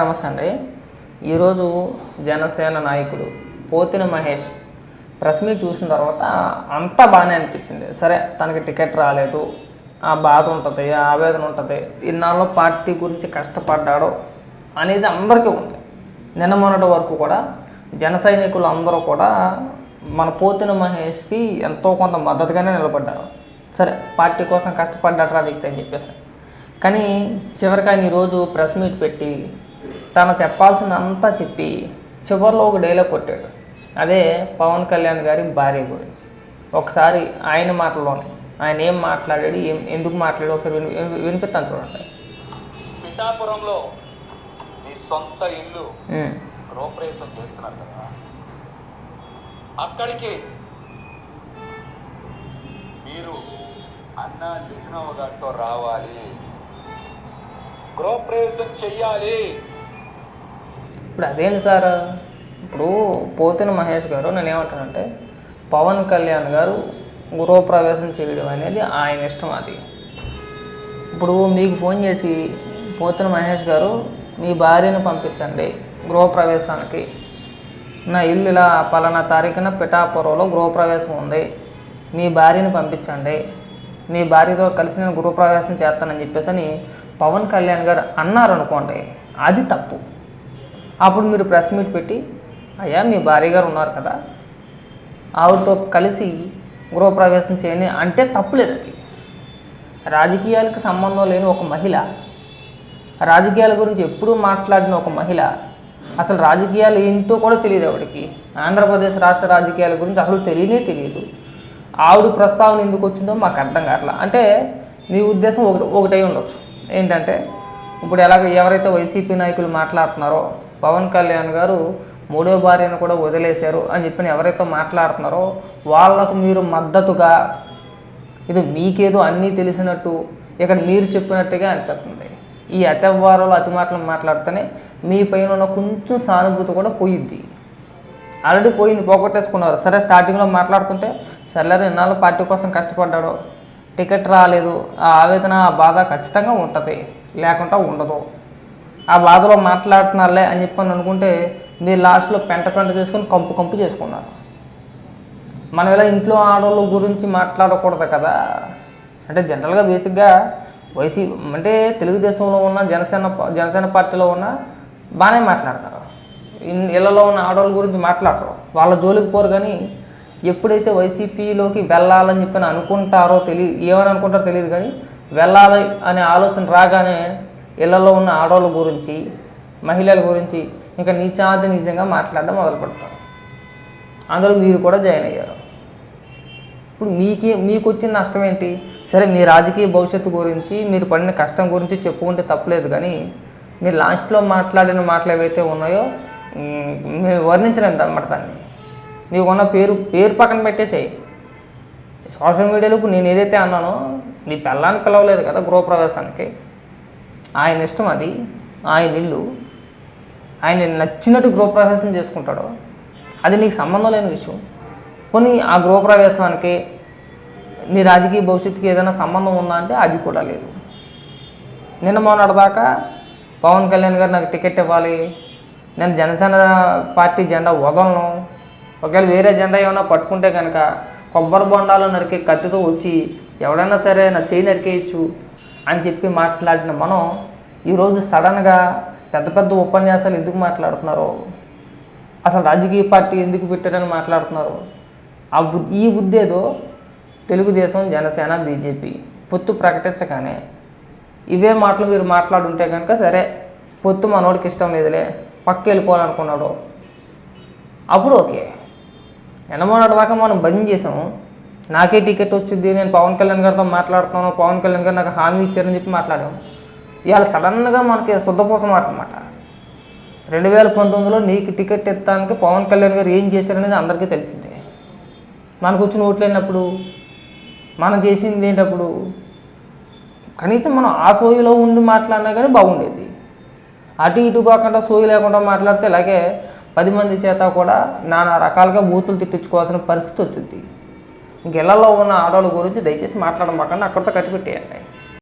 నమస్తే అండి. ఈరోజు జనసేన నాయకుడు పోతిన మహేష్ ప్రెస్ మీట్ చూసిన తర్వాత అంతా బాగానే అనిపించింది. సరే తనకి టికెట్ రాలేదు. ఆ బాధ ఉంటుంది ఆ ఆవేదన ఉంటుంది ఇన్నాళ్ళు పార్టీ గురించి కష్టపడ్డాడు అనేది అందరికీ ఉంది. నిన్న మొన్నటి వరకు కూడా జన సైనికులు అందరూ కూడా మన పోతిన మహేష్కి ఎంతో కొంత మద్దతుగానే నిలబడ్డారు. సరే పార్టీ కోసం కష్టపడ్డాడు రా వ్యక్తి అని చెప్పేసి. కానీ చివరికి ఆయన ఈరోజు ప్రెస్ మీట్ పెట్టి తను చెప్పాల్సిందంతా చెప్పి చివరిలో ఒక డైలాగ్ కొట్టాడు. అదే పవన్ కళ్యాణ్ గారి భార్య గురించి. ఒకసారి ఆయన మాటలోనే ఆయన ఏం మాట్లాడాడు ఏం ఎందుకు మాట్లాడాడు ఒకసారి విని వినిపిస్తాను చూడండి. పిఠాపురంలో మీ సొంత ఇల్లు. గృహప్రవేశం చేస్తున్నారు కదా. అక్కడికి మీరు అన్న లిజనవ గారితో రావాలి. గృహప్రవేశం చెయ్యాలి. ఇప్పుడు అదేంటి సార్? ఇప్పుడు పోతిన మహేష్ గారు నేను ఏమంటానంటే పవన్ కళ్యాణ్ గారు గృహప్రవేశం చేయడం అనేది ఆయన ఇష్టం అది. ఇప్పుడు మీకు ఫోన్ చేసి పోతిన మహేష్ గారు మీ భార్యను పంపించండి గృహప్రవేశానికి. నా ఇల్లు ఇలా పలానా తారీఖున పిఠాపురంలో గృహప్రవేశం ఉంది. మీ భార్యను పంపించండి. మీ భార్యతో కలిసి నేను గృహప్రవేశం చేస్తానని చెప్పేసి అని పవన్ కళ్యాణ్ గారు అన్నారు అనుకోండి అది తప్పు. అప్పుడు మీరు ప్రెస్ మీట్ పెట్టి అయ్యా మీ భార్య గారు ఉన్నారు కదా ఆవిడతో కలిసి గృహప్రవేశం చేయని అంటే తప్పులేదు అది రాజకీయాలకు సంబంధం లేని ఒక మహిళ రాజకీయాల గురించి ఎప్పుడూ మాట్లాడిన ఒక మహిళ అసలు రాజకీయాలు ఏంటో కూడా తెలియదు ఆవిడకి. ఆంధ్రప్రదేశ్ రాష్ట్ర రాజకీయాల గురించి అసలు తెలియనే తెలియదు. ఆవిడ ప్రస్తావన ఎందుకు వచ్చిందో మాకు అర్థం కావట్లా. అంటే మీ ఉద్దేశం ఒకటి ఒకటై ఉండొచ్చు. ఏంటంటే ఇప్పుడు ఎలాగ ఎవరైతే వైసీపీ నాయకులు మాట్లాడుతున్నారో పవన్ కళ్యాణ్ గారు మూడో భార్యను కూడా వదిలేశారు అని చెప్పి ఎవరైతే మాట్లాడుతున్నారో వాళ్ళకు మీరు మద్దతుగా ఇది మీకేదో అన్నీ తెలిసినట్టు ఇక్కడ మీరు చెప్పినట్టుగా అనిపిస్తుంది. ఈ అతవ్వారాలు అతి మాటలు మాట్లాడితేనే మీ పైన ఉన్న కొంచెం సానుభూతి కూడా పోయిద్ది. ఆల్రెడీ పోయింది పోగొట్టేసుకున్నారు. సరే స్టార్టింగ్లో మాట్లాడుతుంటే సర్లేరు ఇన్నాళ్ళు పార్టీ కోసం కష్టపడ్డాడు. టికెట్ రాలేదు. ఆ ఆవేదన ఆ బాధ ఖచ్చితంగా ఉంటుంది. లేకుండా ఉండదు. ఆ బాధలో మాట్లాడుతున్నారులే అని చెప్పని అనుకుంటే మీరు లాస్ట్లో పెంట పెంట చేసుకొని కంపు కంపు చేసుకున్నారు. మనం ఇలా ఇంట్లో ఆడవాళ్ళ గురించి మాట్లాడకూడదు కదా. అంటే జనరల్గా బేసిక్గా వైసీ అంటే తెలుగుదేశంలో ఉన్న జనసేన ప- జనసేన పార్టీలో ఉన్న బాగానే మాట్లాడతారు. ఇళ్ళలో ఉన్న ఆడవాళ్ళ గురించి మాట్లాడరు. వాళ్ళ జోలికి పోరు కానీ ఎప్పుడైతే వైసీపీలోకి వెళ్ళాలని చెప్పి అనుకుంటారో తెలియదు ఏమని అనుకుంటారో తెలియదు కానీ వెళ్ళాలి అనే ఆలోచన రాగానే ఇళ్ళలో ఉన్న ఆడవాళ్ళ గురించి మహిళల గురించి ఇంకా నీచాది నిజంగా మాట్లాడడం మొదలు పెడతారు. అందులో మీరు కూడా జాయిన్ అయ్యారు. ఇప్పుడు మీకే మీకు వచ్చిన నష్టం ఏంటి? సరే మీ రాజకీయ భవిష్యత్తు గురించి మీరు పడిన కష్టం గురించి చెప్పుకుంటే తప్పలేదు కానీ మీరు లాస్ట్లో మాట్లాడిన మాటలు ఏవైతే ఉన్నాయో మేము వర్ణించలేము అనమాట దాన్ని. మీకున్న పేరు పేరు పక్కన పెట్టేసేయి. సోషల్ మీడియాలో ఇప్పుడు నేను ఏదైతే అన్నానో నీ పెళ్ళానికి పిలవలేదు కదా గృహప్రవేశానికి. ఆయన ఇష్టం అది. ఆయన ఇల్లు. ఆయన నచ్చినట్టు గృహప్రవేశం చేసుకుంటాడు. అది నీకు సంబంధం లేని విషయం. కొన్ని ఆ గృహప్రవేశానికి నీ రాజకీయ భవిష్యత్తుకి ఏదైనా సంబంధం ఉందా అంటే అది కూడా లేదు. నిన్న మొన్నటిదాకా పవన్ కళ్యాణ్ గారు నాకు టికెట్ ఇవ్వాలి. నేను జనసేన పార్టీ జెండా వదలను. ఒకవేళ వేరే జెండా ఏమైనా పట్టుకుంటే కనుక కొబ్బరి బొండాలు నరికే కత్తితో వచ్చి ఎవడన్నా సరే నా చేయి నరికేయచ్చు అని చెప్పి మాట్లాడిన మనం ఈరోజు సడన్గా పెద్ద పెద్ద ఉపన్యాసాలు ఎందుకు మాట్లాడుతున్నారో? అసలు రాజకీయ పార్టీ ఎందుకు పెట్టారని మాట్లాడుతున్నారు? ఆ బుద్ధి ఈ బుద్ధి ఏదో తెలుగుదేశం జనసేన బీజేపీ పొత్తు ప్రకటించగానే ఇవే మాటలు మీరు మాట్లాడుంటే కనుక సరే పొత్తు మనోడికి ఇష్టం లేదులే పక్క వెళ్ళిపోవాలనుకున్నాడు. అప్పుడు ఓకే. ఎనమోనాటి దాకా మనం బంద్ చేసాము. నాకే టికెట్ వచ్చింది నేను పవన్ కళ్యాణ్ గారితో మాట్లాడుతున్నాను పవన్ కళ్యాణ్ గారు నాకు హామీ ఇచ్చారని చెప్పి మాట్లాడాము. ఇవాళ సడన్గా మనకి శుద్ధపోసం మాట అనమాట రెండు వేల పంతొమ్మిదిలో నీకు టికెట్ ఎత్తానికి పవన్ కళ్యాణ్ గారు ఏం చేశారనేది అందరికీ తెలిసిందే. మనకు వచ్చిన ఓట్లు వెళ్ళినప్పుడు మనం చేసింది ఏంటప్పుడు కనీసం మనం ఆ సోయిలో ఉండి మాట్లాడినా కానీ బాగుండేది. అటు ఇటు కాకుండా సోయి లేకుండా మాట్లాడితే ఇలాగే పది మంది చేత కూడా నానా రకాలుగా బూతులు తిట్టించుకోవాల్సిన పరిస్థితి వచ్చింది. ఇంకెళ్ళలో ఉన్న ఆడవాళ్ళ గురించి దయచేసి మాట్లాడమాకండి అక్కడితో కట్టిపెట్టేయండి.